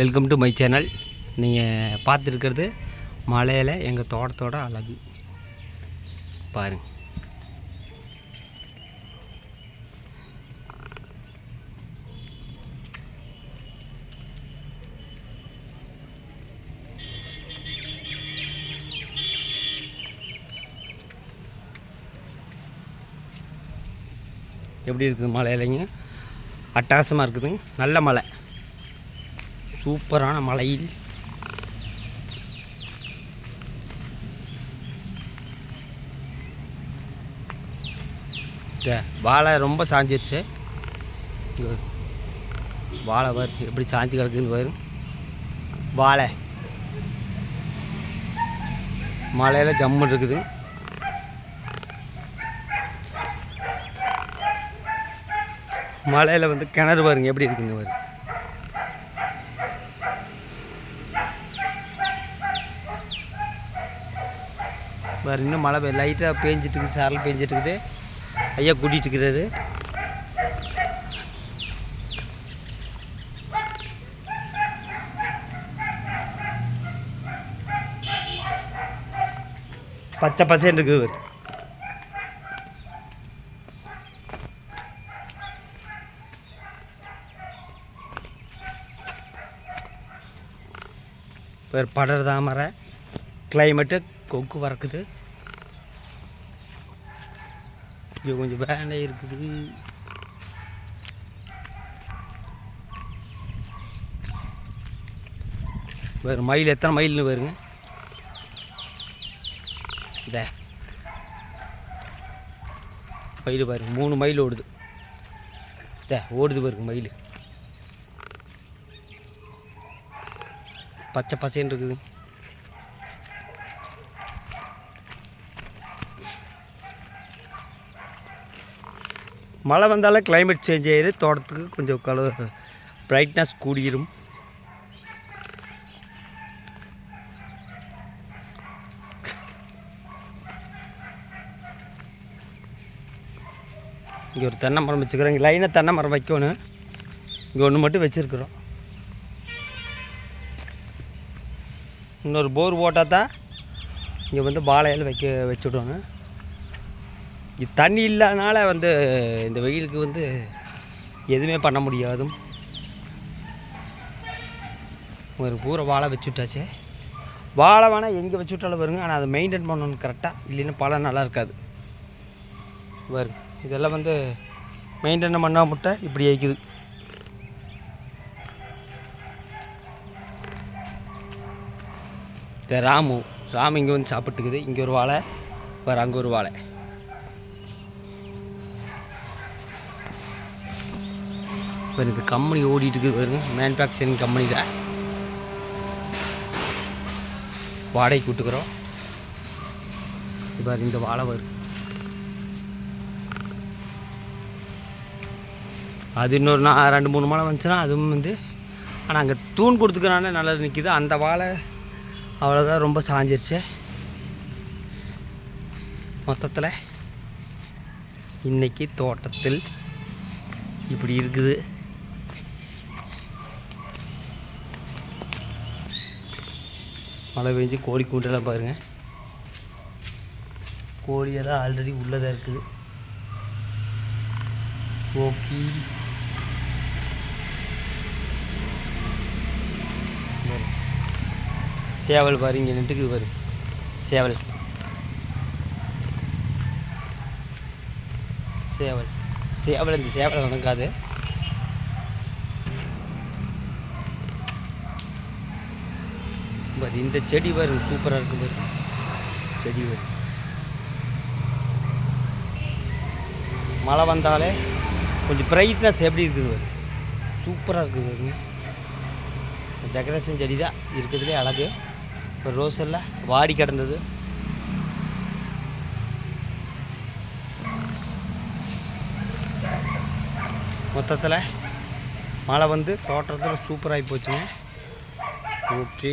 Welcome to my channel நீங்கள் பார்த்துருக்கிறது மலையில் எங்கள் தோட்டத்தோட அழகு. பாருங்க. எப்படி இருக்குது மலையிலைங்க? அட்டகாசமாக இருக்குதுங்க. நல்ல மலை. சூப்பரான மலையில் வாழை ரொம்ப சாஞ்சிருச்சு. வாழை வரு எப்படி சாஞ்சு கிடக்குன்னு வரும் வாழை. மலையில் ஜம்முன்னு இருக்குது. மலையில் வந்து கிணறு பாருங்க எப்படி இருக்குங்க வரும் வேறு இன்னும் மழை பெய் லைட்டாக பேஞ்சிட்டு இருக்குது சாரல் பேஞ்சிட்டு இருக்குது ஐயா கூட்டிகிட்டு இருக்கிறாரு பச்சை பசேன்னு இருக்குது பேர். படர் தாமரை கிளைமேட்டு கொக்கு வரக்குது இங்கே கொஞ்சம் வேலை இருக்குது. வேறு மயில் எத்தனை மயில்னு வருங்க இந்த மயில் பாருங்க மூணு மயில் ஓடுது. இந்த ஓடுது பாருங்க மயில். பச்சை பசைன்னு இருக்குது. மழை வந்தாலே கிளைமேட் சேஞ்ச் ஆயிரு தோட்டத்துக்கு கொஞ்சம் கலர் பிரைட்னஸ் கூடிரும். இங்கே ஒரு தென்னை மரம் வச்சுக்கிறோம் இங்கே லைனாக தென்னை மரம் வைக்கணும். இங்கே ஒன்று மட்டும் வச்சுருக்குறோம். இன்னொரு போர் போட்டால் தான் இங்கே வந்து பாலையில் வைக்க வச்சுடணும் இது தண்ணி இல்லாதனால வந்து இந்த வெயிலுக்கு வந்து எதுவுமே பண்ண முடியாதும். ஒரு பூரை வாழை வச்சு விட்டாச்சு வாழை வேணால் எங்கே வச்சு விட்டாலும் வருங்க ஆனால் அதை மெயின்டைன் பண்ணணும் கரெக்டாக இல்லைன்னா பழம் நல்லா இருக்காது. வருங்க இதெல்லாம் வந்து மெயின்டைன் பண்ணால் முட்டை இப்படி ஆயிக்குது இந்த ராமு ராமு இங்கே வந்து சாப்பிட்டுக்குது. இங்கே ஒரு வாழை வேறு அங்கே ஒரு வாழை. இப்போ இந்த கம்பெனி ஓடிட்டு இருக்குது பாருங்க. மேனுஃபேக்சரிங் கம்பெனி தான் வாடகை கூட்டுக்கிறோம் இப்போ இந்த வாழை வரும் அது இன்னொரு நான் ரெண்டு மூணு மழை வந்துச்சுன்னா அதுவும் வந்து ஆனால் அங்கே தூண் கொடுத்துக்கிறானே நல்லது நிற்கிது அந்த வாழை அவ்வளோதான் ரொம்ப சாஞ்சிருச்சு. மொத்தத்தில் இன்னைக்கு தோட்டத்தில் இப்படி இருக்குது. மழை பெஞ்சு கோழி கூண்டெல்லாம் பாருங்கள் கோழியெல்லாம் ஆல்ரெடி உள்ளதாக இருக்குது. ஓகே. சேவல் பாரு இங்கே நின்றுக்குது பாரு. சேவல். சேவல். சேவல் இந்த சேவலை வணங்காது. இது இந்த செடி பாரு சூப்பராக இருக்கு பாரு. செடி பாரு மழை வந்தாலே கொஞ்சம் பிரைட்னஸ் எப்படி இருக்குது பாரு. சூப்பராக இருக்குது பாருங்க. டெக்கரேஷன் செடி தான். இருக்கிறதுலே அழகு. இப்போ ரோஸ் எல்லாம் வாடி கிடந்தது. மொத்தத்தில் மழை வந்து தோட்டத்தில் சூப்பராகி போச்சுங்க. ஓகே